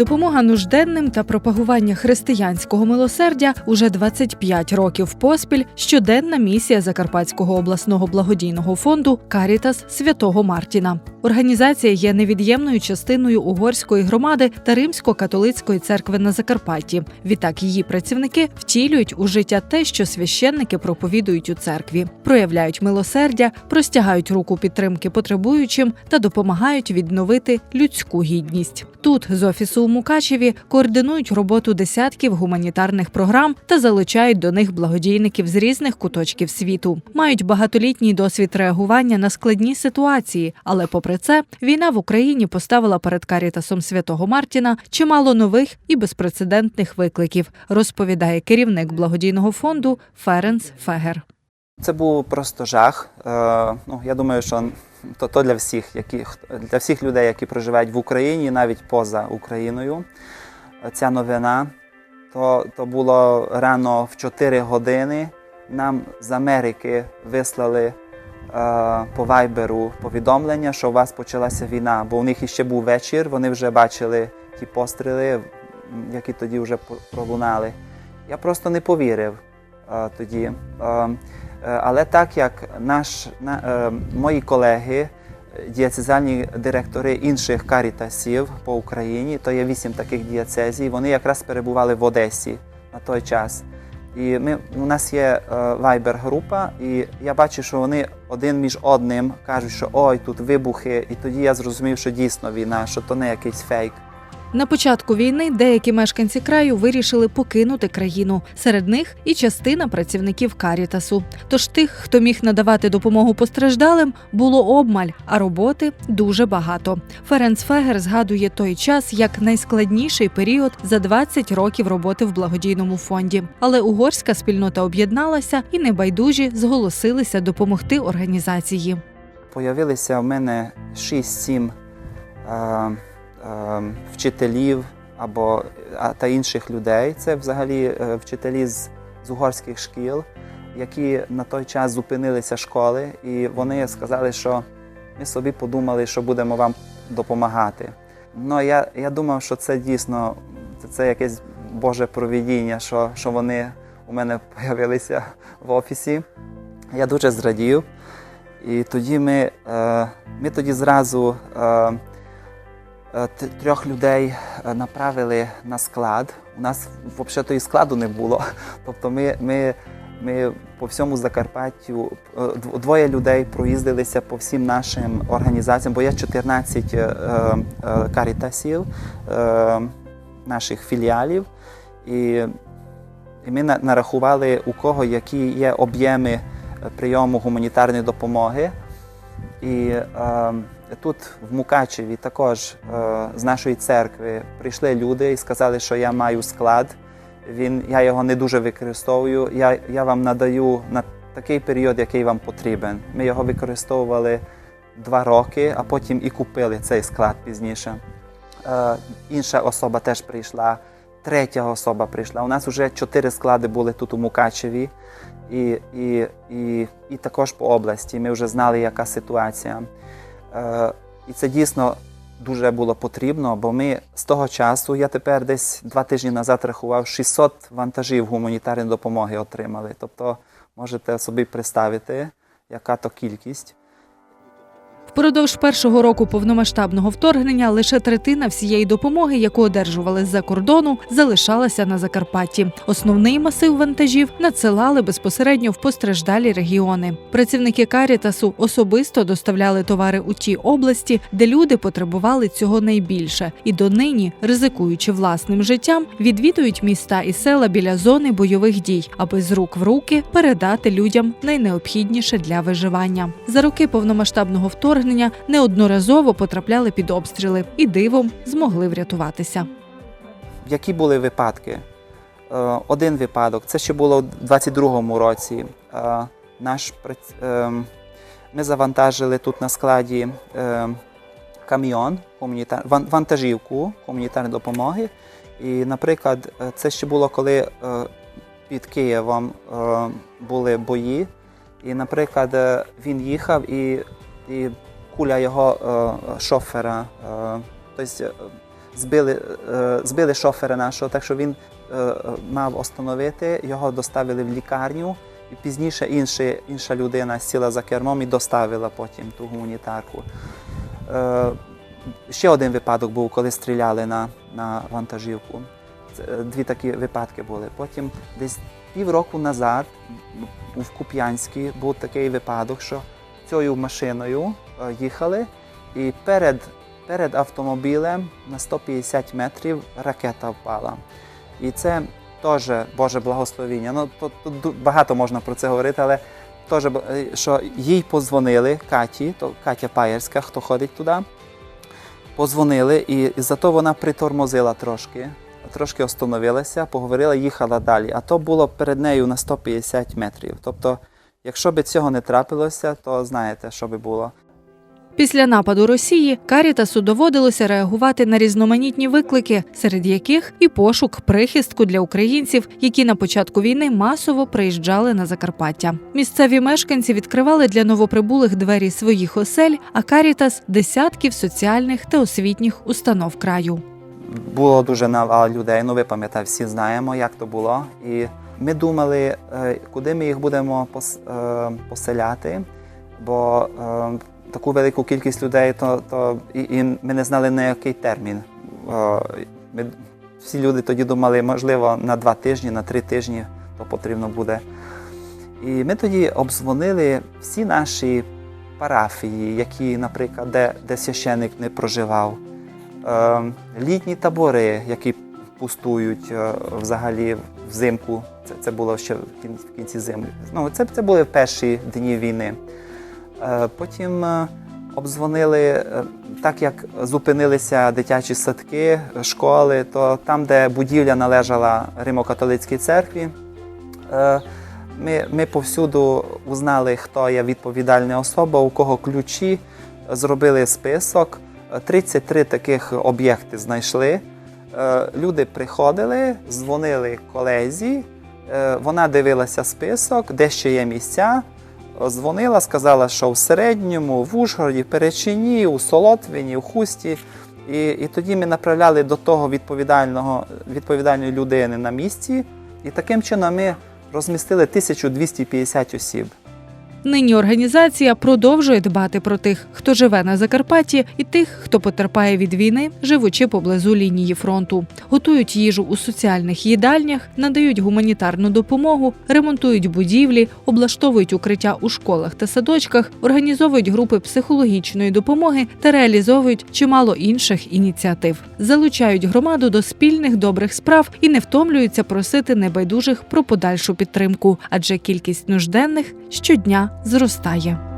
Допомога нужденним та пропагування християнського милосердя уже 25 років поспіль щоденна місія Закарпатського обласного благодійного фонду Карітас Святого Мартіна. Організація є невід'ємною частиною угорської громади та Римсько-католицької церкви на Закарпатті. Відтак її працівники втілюють у життя те, що священники проповідують у церкві, проявляють милосердя, простягають руку підтримки потребуючим та допомагають відновити людську гідність. Тут з офісу Мукачеві координують роботу десятків гуманітарних програм та залучають до них благодійників з різних куточків світу. Мають багатолітній досвід реагування на складні ситуації, але попри це, війна в Україні поставила перед Карітасом святого Мартіна чимало нових і безпрецедентних викликів, розповідає керівник благодійного фонду Ференц Фегер. Це був просто жах. Е, ну, я думаю, що то, то для всіх, які, для всіх людей, які проживають в Україні, навіть поза Україною. Ця новина. То, то було рано в 4 години. Нам з Америки вислали е, по вайберу повідомлення, що у вас почалася війна, бо у них іще був вечір, вони вже бачили ті постріли, які тоді вже пролунали. Я просто не повірив тоді. Е, Е, Але так як наш, на, е, мої колеги, е, дієцезальні директори інших карітасів по Україні, то є вісім таких дієцезій, вони якраз перебували в Одесі на той час. І ми, у нас є вайбер-група, і я бачу, що вони один між одним кажуть, що ой, тут вибухи, і тоді я зрозумів, що дійсно війна, що то не якийсь фейк. На початку війни деякі мешканці краю вирішили покинути країну. Серед них і частина працівників Карітасу. Тож тих, хто міг надавати допомогу постраждалим, було обмаль, а роботи дуже багато. Ференц Фегер згадує той час як найскладніший період за 20 років роботи в благодійному фонді. Але угорська спільнота об'єдналася і небайдужі зголосилися допомогти організації. Появилися в мене 6-7 е, вчителів або та інших людей. Це взагалі е, вчителі з, з угорських шкіл, які на той час зупинилися школи, і вони сказали, що ми собі подумали, що будемо вам допомагати. Ну, я, я думав, що це дійсно це, це якесь Боже провідіння, що, що вони у мене з'явилися в офісі. Я дуже зрадів. І тоді ми, е, ми тоді зразу е, трьох людей е, направили на склад. У нас взагалі і складу не було. Тобто ми, ми, ми по всьому Закарпаттю е, двоє людей проїздилися по всім нашим організаціям, бо є 14 е, е, карітасів, е, наших філіалів. І, і ми нарахували, у кого які є об'єми е, прийому гуманітарної допомоги. І е, тут, в Мукачеві, також е, з нашої церкви прийшли люди і сказали, що я маю склад. Він, я його не дуже використовую. Я, я вам надаю на такий період, який вам потрібен. Ми його використовували два роки, а потім і купили цей склад пізніше. Е, інша особа теж прийшла, третя особа прийшла. У нас вже чотири склади були тут у Мукачеві і, і, і, і також по області. Ми вже знали, яка ситуація. Е, і це дійсно дуже було потрібно, бо ми з того часу, я тепер десь два тижні назад рахував, 600 вантажів гуманітарної допомоги отримали. Тобто можете собі представити, яка то кількість. Впродовж першого року повномасштабного вторгнення лише третина всієї допомоги, яку одержували з-за кордону, залишалася на Закарпатті. Основний масив вантажів надсилали безпосередньо в постраждалі регіони. Працівники Карітасу особисто доставляли товари у ті області, де люди потребували цього найбільше, і донині, ризикуючи власним життям, відвідують міста і села біля зони бойових дій, аби з рук в руки передати людям найнеобхідніше для виживання. За роки повномасштабного вторгнення неодноразово потрапляли під обстріли і дивом змогли врятуватися. Які були випадки? Е, Один випадок, це ще було у 22-му році. Е, Наш ем, ми завантажили тут на складі ван- вантажівку гуманітарної допомоги. І, наприклад, е, це ще було, коли е, під Києвом е, були бої. І, наприклад, е, він їхав і, і куля його е, шофера, е, тобто е, збили, збили шофера нашого, так що він мав остановити, його доставили в лікарню, і пізніше інша, інша людина сіла за кермом і доставила потім ту гуманітарку. Ще один випадок був, коли стріляли на, на вантажівку. Дві такі випадки були. Потім десь півроку назад в Куп'янській був такий випадок, що цією машиною е, їхали, і перед, перед автомобілем на 150 метрів ракета впала. І це теж Боже благословіння. Ну, тут, тут багато можна про це говорити, але теж, е, що їй позвонили Каті, то Катя Паєрська, хто ходить туди, позвонили, і зато вона притормозила трошки, трошки остановилася, поговорила, їхала далі. А то було перед нею на 150 метрів. Тобто, якщо б цього не трапилося, то знаєте, що би було. Після нападу Росії Карітасу доводилося реагувати на різноманітні виклики, серед яких і пошук прихистку для українців, які на початку війни масово приїжджали на Закарпаття. Місцеві мешканці відкривали для новоприбулих двері своїх осель, а Карітас десятків соціальних та освітніх установ краю. було дуже навал людей. Ну, ви пам'ятаєте, всі знаємо, як то було. І ми думали, е, куди ми їх будемо е, поселяти, бо е, таку велику кількість людей, то, то і, і ми не знали на який термін. Ми, всі люди тоді думали, можливо, на два тижні, на три тижні то потрібно буде. І ми тоді обдзвонили всі наші парафії, які, наприклад, де, де священик не проживав літні табори, які пустують е, взагалі взимку. Це, це було ще в кін- в кінці зими. Ну, це, це були перші дні війни. Е, потім е, обдзвонили, е, так як зупинилися дитячі садки, школи, то там, де будівля належала Римо-католицькій церкві, ми, ми повсюду узнали, хто є відповідальна особа, у кого ключі, зробили список. 33 таких об'єкти знайшли. Е, Люди приходили, дзвонили колезі, е, вона дивилася список, де ще є місця. Дзвонила, сказала, що в середньому, в Ужгороді, в Перечині, у Солотвині, в Хусті. І, і тоді ми направляли до того відповідального, відповідальної людини на місці. І таким чином ми розмістили 1250 осіб. Нині організація продовжує дбати про тих, хто живе на Закарпатті, і тих, хто потерпає від війни, живучи поблизу лінії фронту. Готують їжу у соціальних їдальнях, надають гуманітарну допомогу, ремонтують будівлі, облаштовують укриття у школах та садочках, організовують групи психологічної допомоги та реалізовують чимало інших ініціатив. Залучають громаду до спільних добрих справ і не втомлюються просити небайдужих про подальшу підтримку, адже кількість нужденних щодня зростає.